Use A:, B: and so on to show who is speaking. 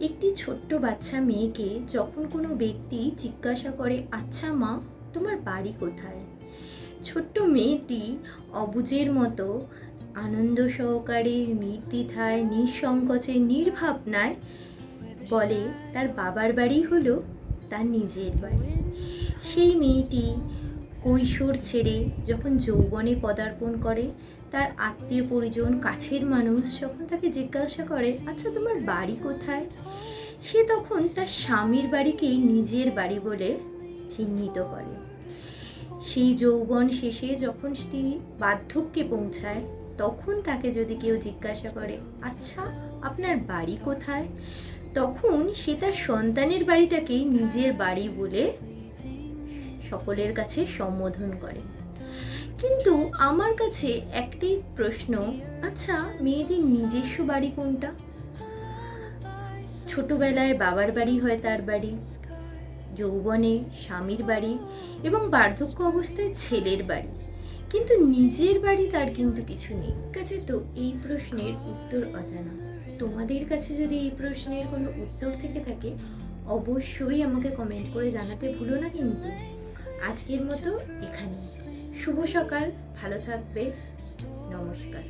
A: একটি ছোট্ট বাচ্চা মেয়েকে যখন কোনো ব্যক্তি জিজ্ঞাসা করে আচ্ছা মা, তোমার বাড়ি কোথায়? ছোট্ট মেয়েটি অবুজের মতো আনন্দ সহকারে নির্দ্বিধায় নিঃসংকোচে নির্ভাবনায় বলে, তার বাবার বাড়ি হলো তার নিজের বাড়ি। সেই মেয়েটি কৈশোর ছেড়ে যখন যৌবনে পদার্পণ করে, তার আত্মীয় পরিজন, কাছের মানুষ যখন তাকে জিজ্ঞাসা করে আচ্ছা তোমার বাড়ি কোথায়? সে তখন তার স্বামীর বাড়িকেই নিজের বাড়ি বলে চিহ্নিত করে। সেই যৌবন শেষে যখন তিনি বার্ধক্যে পৌঁছায়, তখন তাকে যদি কেউ জিজ্ঞাসা করে আচ্ছা আপনার বাড়ি কোথায়? তখন সে তার সন্তানের বাড়িটাকেই নিজের বাড়ি বলে সকলের কাছে সম্বোধন করে। কিন্তু আমার কাছে একটি প্রশ্ন আচ্ছা মেয়েদের নিজস্ব বাড়ি কোনটা? ছোটবেলায় বাবার বাড়ি হয় তার বাড়ি, যৌবনে স্বামীর বাড়ি এবং বার্ধক্য অবস্থায় ছেলের বাড়ি। কিন্তু নিজের বাড়ি তার কিন্তু কিছু নেই। কাছে তো এই প্রশ্নের উত্তর অজানা। তোমাদের কাছে যদি এই প্রশ্নের কোনো উত্তর থেকে থাকে, অবশ্যই আমাকে কমেন্ট করে জানাতে ভুলো না কিন্তু। আজকের মতো এখানে শুভ সকাল ভালো থাকবে নমস্কার।